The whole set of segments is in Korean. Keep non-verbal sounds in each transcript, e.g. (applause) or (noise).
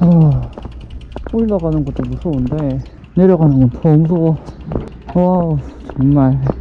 아, 올라가는 것도 무서운데 내려가는 건 더 무서워. 와, 정말.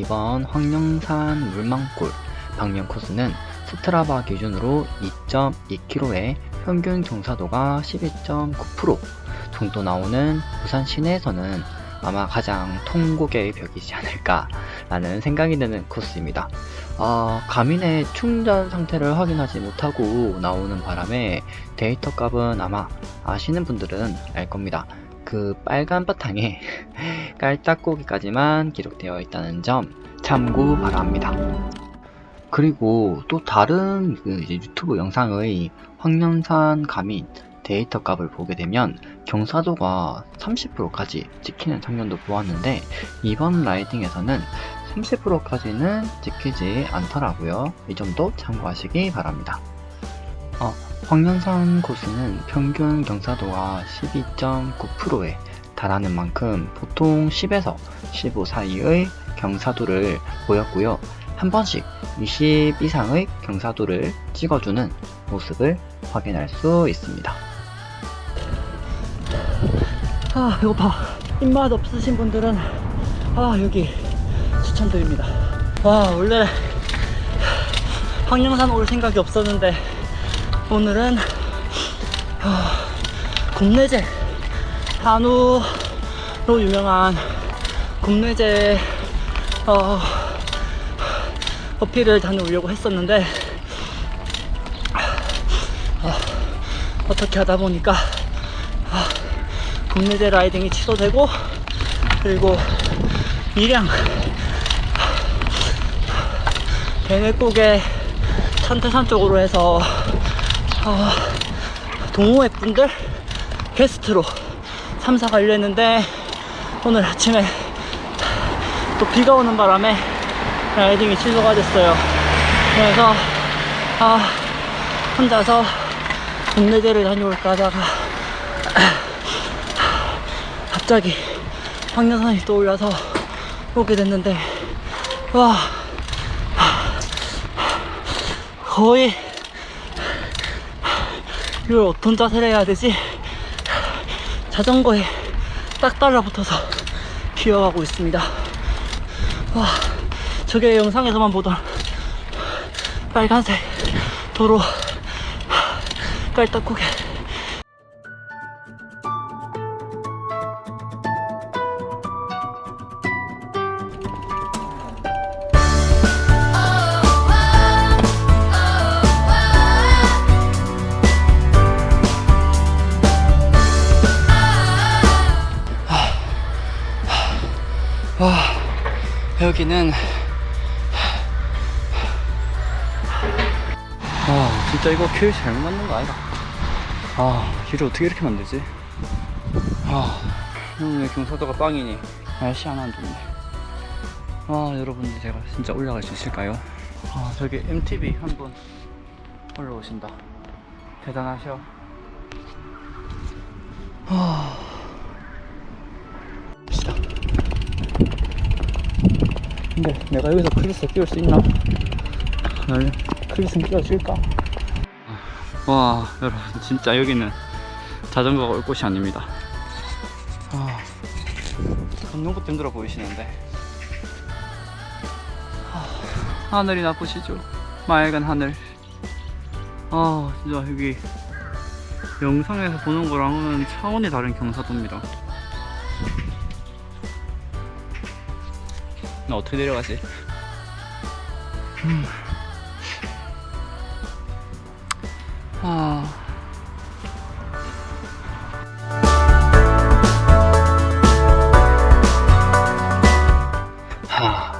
이번 황령산 물망골 방면 코스는 스트라바 기준으로 2.2km에 평균 경사도가 12.9% 정도 나오는 부산 시내에서는 아마 가장 통곡의 벽이지 않을까라는 생각이 드는 코스입니다. 아, 가민의 충전 상태를 확인하지 못하고 나오는 바람에 데이터 값은 아마 아시는 분들은 알 겁니다. 그 빨간 바탕에 (laughs) 깔딱고기까지만 기록되어 있다는 점 참고 바랍니다. 그리고 또 다른 그 유튜브 영상의 황년산 가민 데이터 값을 보게 되면 경사도가 30%까지 찍히는 장면도 보았는데 이번 라이딩에서는 30%까지는 찍히지 않더라고요. 이 점도 참고하시기 바랍니다. 어, 황년산 코스는 평균 경사도가 12.9%에 달하는 만큼 보통 10에서 15 사이의 경사도를 보였고요. 한 번씩 20 이상의 경사도를 찍어주는 모습을 확인할 수 있습니다. 아, 배고파. 입맛 없으신 분들은, 아, 여기 추천드립니다. 와, 원래 황령산 올 생각이 없었는데, 오늘은, 아, 곰내제, 한우로 유명한 곰내제, 어, 어필을 다녀오려고 했었는데, 아, 어떻게 하다 보니까, 국내대 라이딩이 취소되고 그리고 밀양 배내국의 천태산 쪽으로 해서 어, 동호회 분들 게스트로 참석하려 했는데 오늘 아침에 또 비가 오는 바람에 라이딩이 취소가 됐어요. 그래서 아 혼자서 국내대를 다녀올까 하다가 갑자기 황년산이 떠올라서 오게 됐는데 와 거의 이걸 어떤 자세를 해야 되지? 자전거에 딱 달라붙어서 기어가고 있습니다. 와 저게 영상에서만 보던 빨간색 도로 깔딱고개 여기는 아 진짜 이거 길 잘못 만든 거 아이가? 아 길을 어떻게 이렇게 만들지? 아 오늘 경사도가 빵이니. 날씨 하나 안 좋네. 아 여러분들 제가 진짜 올라갈 수 있을까요? 아 저기 MTV 한 분 올라오신다. 대단하셔. 아 근데 내가 여기서 크리스 끼울 수 있나? 날 크리스는 끼워줄까? 와 여러분 진짜 여기는 자전거가 올 곳이 아닙니다 아, 걷는 것도 힘들어 보이시는데 아, 하늘이 나쁘시죠? 맑은 하늘 아 진짜 여기 영상에서 보는 거랑은 차원이 다른 경사도입니다 나 어떻게 내려가지? 음. 아. 하,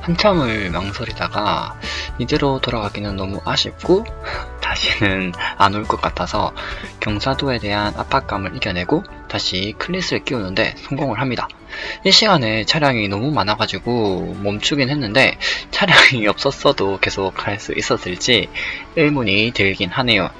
한참을 망설이다가 이대로 돌아가기는 너무 아쉽고 다시는 안 올 것 같아서 경사도에 대한 압박감을 이겨내고 다시 클릿을 끼우는데 성공을 합니다. 이 시간에 차량이 너무 많아가지고 멈추긴 했는데 차량이 (laughs) 없었어도 계속 갈 수 있었을지 의문이 들긴 하네요.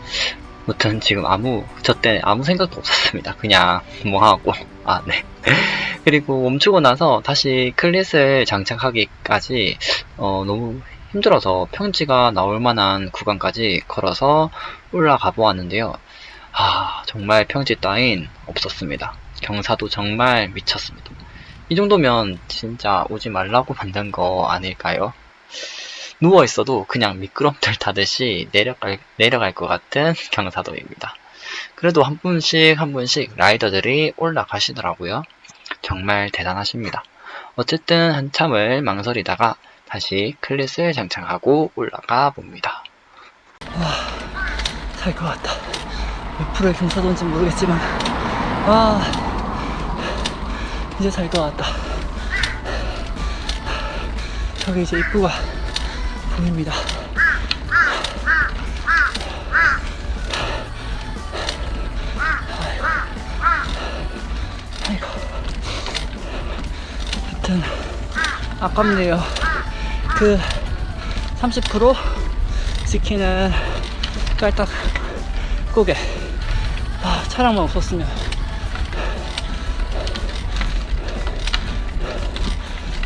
무튼 지금 아무 저 때 아무 생각도 없었습니다. 그냥 뭐 하고 아 네. (laughs) 그리고 멈추고 나서 다시 클릿을 장착하기까지 어, 너무 힘들어서 평지가 나올 만한 구간까지 걸어서 올라가 보았는데요. 아 정말 평지 따윈 없었습니다. 경사도 정말 미쳤습니다. 이 정도면 진짜 오지 말라고 만든 거 아닐까요? 누워 있어도 그냥 미끄럼틀 타듯이 내려갈, 내려갈 것 같은 경사도입니다. 그래도 한 분씩 한 분씩 라이더들이 올라가시더라고요. 정말 대단하십니다. 어쨌든 한참을 망설이다가 다시 클릿을 장착하고 올라가 봅니다. 살것 같다. 몇 프로의 경사도인지 모르겠지만, 아, 이제 살 것 같다. 저기 이제 입구가 보입니다. 아이고. 하여튼, 아깝네요. 그, 30% 지키는 깔딱 고개. 아, 차량만 없었으면.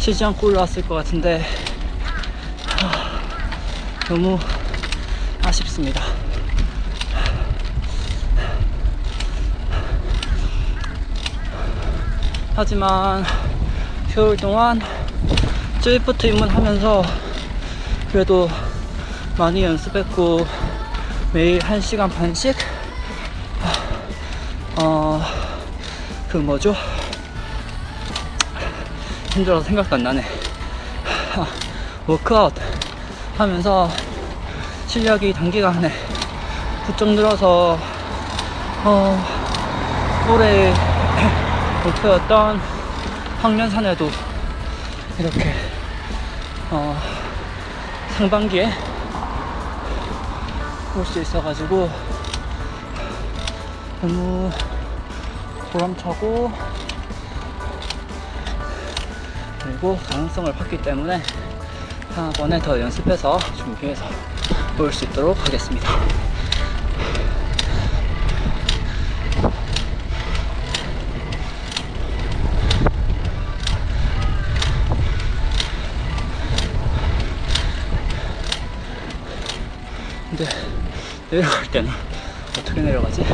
쉬지 않고 올라왔을 것 같은데 아, 너무 아쉽습니다. 하지만 겨울 동안 스위프트 입문하면서 그래도 많이 연습했고 매일 1시간 반씩 어, 그 뭐죠? 힘들어서 생각도 안 나네. 워크아웃 하면서 실력이 단기간에 부쩍 늘어서 어, 올해 목표였던 황년산에도 이렇게 어, 상반기에 볼수 있어가지고 너무 보람차고 그리고 가능성을 봤기 때문에 다음번에 더 연습해서 준비해서 볼수 있도록 하겠습니다. 근데 내려갈 때는 어떻게 내려가지?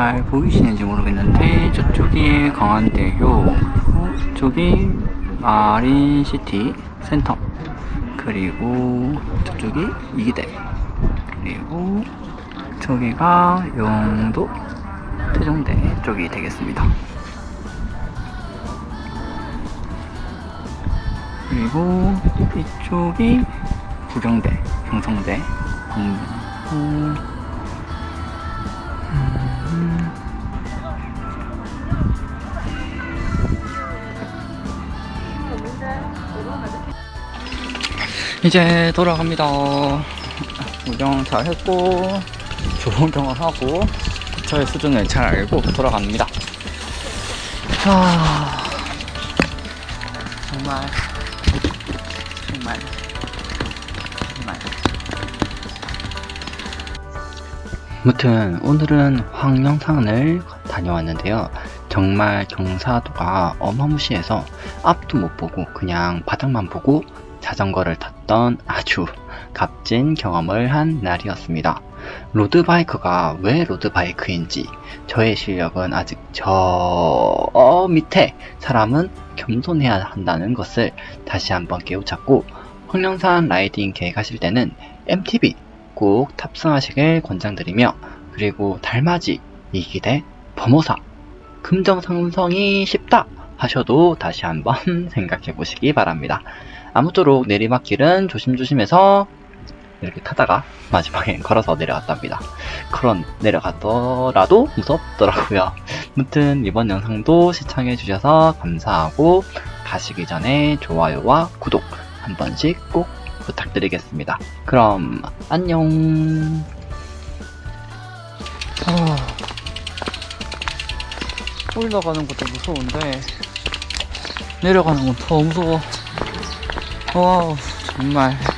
잘 보이시는지 모르겠는데 저쪽이 강한대교 어, 저기 마린시티 센터. 그리고 저쪽이 이기대. 그리고 저기가 영도 태종대 쪽이 되겠습니다. 그리고 이쪽이 구경대 경성대 음, 이제 돌아갑니다. 구경 잘 했고, 좋은 경험하고, 저의 수준을 잘 알고 돌아갑니다. 아, 정말, 정말, 정말. 무튼 오늘은 황령산을 다녀왔는데요. 정말 경사도가 어마무시해서 앞도 못 보고 그냥 바닥만 보고 자전거를 탔던 아주 값진 경험을 한 날이었습니다. 로드바이크가 왜 로드바이크인지 저의 실력은 아직 저 어, 밑에 사람은 겸손해야 한다는 것을 다시 한번 깨우쳤고 황령산 라이딩 계획하실 때는 MTB 꼭 탑승하시길 권장드리며 그리고 달맞이 이기대 범호사 금정상성이 쉽다 하셔도 다시 한번 (laughs) 생각해 보시기 바랍니다. 아무쪼록 내리막길은 조심조심해서 이렇게 타다가 마지막에 (laughs) 걸어서 내려갔답니다. 그런 내려갔더라도 무섭더라고요. 아무튼 이번 영상도 시청해 주셔서 감사하고 가시기 전에 좋아요와 구독 한 번씩 꼭 부탁드리겠습니다. 그럼 안녕. 아, 올라가는 것도 무서운데 내려가는 건 더 무서워. 와 정말